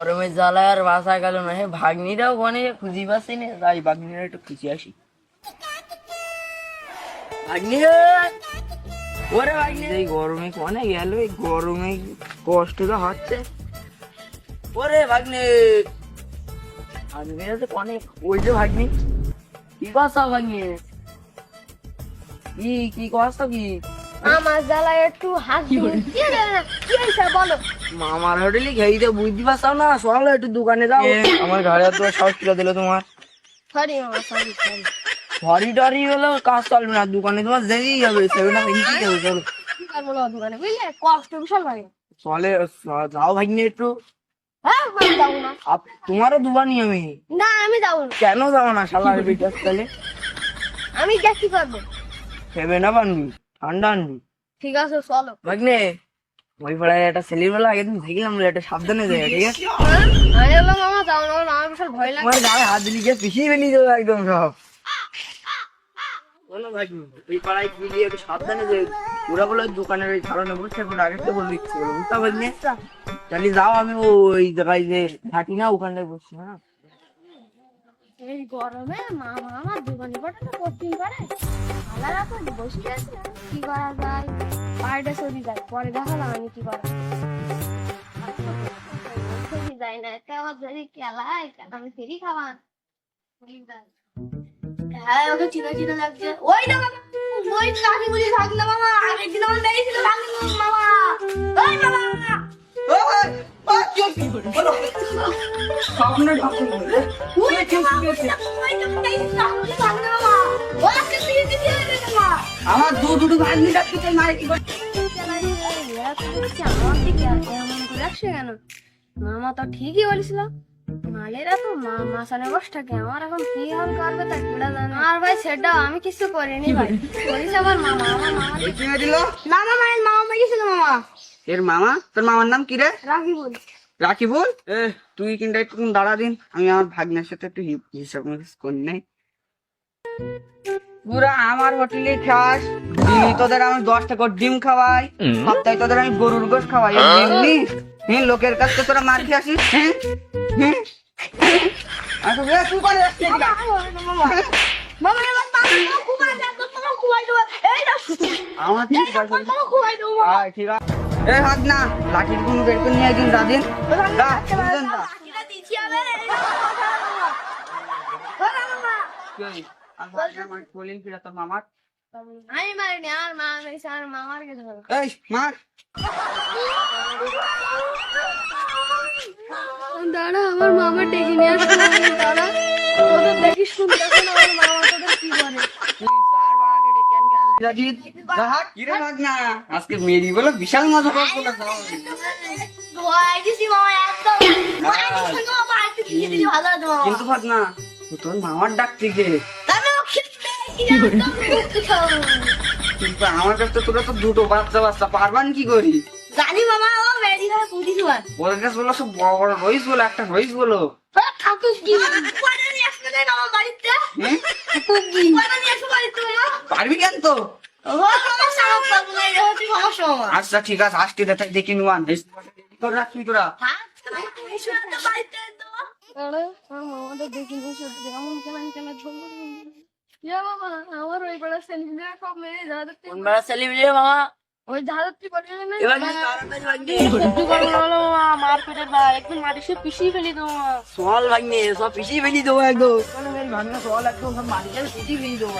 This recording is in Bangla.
গরমের জ্বালায় আর বাসা গেল না। হে ভাগ্নিরাও ওখানে খুঁজি পাচ্ছি না। তাই ভাগ্নিরা একটু খুঁজি আসি। ভাগ্নি এই গরমে কোনে গেল, এই গরমে কষ্টটা হচ্ছে। ওরে ভাগ্নে! ভাগ্নিরা তো কোনে, ওই যে ভাগ্নি। কি কথা ভাগ্নি? কি কি কথা কি? আমার জ্বালায় একটু দিয়ে। কি হয়েছে বলো? মামার হোটেলে খেয়ে তো বুঝতে পারছাও না? চলো একটু দোকানে যাও। আমার ঘরে তো কিলো দিল তোমার? সরি মামা সরি সরি। টরি হলো কাজ চলবে না দোকানে তোমার যেতেই হবে সেবে না কি যাবে চলো। দোকানে? বুঝলে? কষ্ট বিশাল লাগে। চলে যাও ভাগ্নে একটু। হ্যাঁ আমি যাব না। আপ- তোমারও দুবানি আমি না আমি যাব কেন যাব না শালার বিটাস তাহলে? আমি কি করব সেবে না পানবি ঠান্ডা আনবি ঠিক আছে চলো। ভাগ্নে ওই পাড়ায় একটা ছেলের বেলা আগে তুমি দেখলাম একটা সাবধানে যায় ঠিক আছে? হ্যাঁ? আমি বললাম মামা যাও না আমার বিশাল ভয় লাগে তোমার গায়ে হাত দিলি গিয়ে পিছিয়ে বেরিয়ে যাবে একদম সব। বলো ওই পাড়ায় দিয়ে একটু সাবধানে যে ওরা বলে দোকানের ওই এখন আগে তো বলে দিচ্ছি। বলে বুঝতে পারলি? তাহলে যাও আমি ওই জায়গায় যে থাকি না ওখানটায় বসছি হ্যাঁ? এই গরমে মামা আমার দোকানে পাঠাতে কোচিং করে। খালারা তো বসে আছে কি করা যায়? বাড়িটা সরি যায় পরে দেখালাম আমি কি করা যায়। না আমার যদি খেলায় আমি ফেরি খাওয়ান হ্যাঁ ওকে চিনা চিনা লাগছে। ওই না বাবা ওই কাকি থাক না মামা আগের দিন আমার দেখেছিল কাকি মামা। ওই মামা! সামনে ঢাকুন বলে থাক না মামা আমার দু দুটো মারে কি করে তো ঠিকই বলেছিল মালেরা তো মাসানে বস থাকে আমার এখন কি হাল করবে তা কেডা জানে। আর ভাই সেটা আমি কিছু করিনি ভাই। আমার মামা আমার মামা কি দিল? না মামা মামা এর মামা? তোর মামার নাম কি রে? রাখি বল। রাকিবুল এ তুই কিন্তু একটু দাঁড়া দিন আমি আমার ভাগ্নের সাথে একটু হিসাব করি নাই। পুরা আমার হোটেলে খাস দিনই তোদের আমি দশটা করে ডিম খাওয়াই সপ্তাহে তোদের আমি গরুর গোশ খাওয়াই এমনি হ্যাঁ লোকের কাছ থেকে তোরা মার খেয়ে আসিস হ্যাঁ তুই করে আমার ঠিক আছে। এ হাত না লাঠির গুণ বের করে নিয়ে দাদিন আমি মামার? মারিনি আর মা আর মামার কে ধরো এই মার। দাঁড়া আমার মামা ডেকে নিয়ে আসব দাঁড়া দেখিস আমার তোদের কি করে তুই যার বাড়াকে ডেকে আনবি আনবি রাজিদ। যা হাট, কিরে ভাগ্না? আজকে মেরি বলে বিশাল মজা কিন্তু ভাগ্না তোর মামার ডাক থেকে। আমার কাছে তোরা তো দুটো বাচ্চা বাচ্চা পারবান কি করি? জানি মামা ও মেরি ওদের কাছে বলো সব বড় বড় রইস বলো একটা রইস বলো। ঠাকুর কি। আমার বাড়িতে? পারবি কেন তো? আচ্ছা ঠিক আছে আসতে দে তাই দেখি নিবান তোর। রাখবি তোরা এসো না বাড়িতে তো। আরে আমাদের দেখি বসে এমন কেমন কেমন ঝগড়া বাবা আমার ওই বড় সেলিব্রিটি সব মেরে যাদের কোন বেড়া সেলিব্রিটি মামা ওই করে বলো মামা মার পেটের ভাই একদম মাটি সে পিছিয়ে ফেলি মামা সল ভাগ্নে সব পিছিয়ে ফেলি দেবো একদম। মানে সল একদম সব মাটি গেলে পিছিয়ে ফেলি দেবো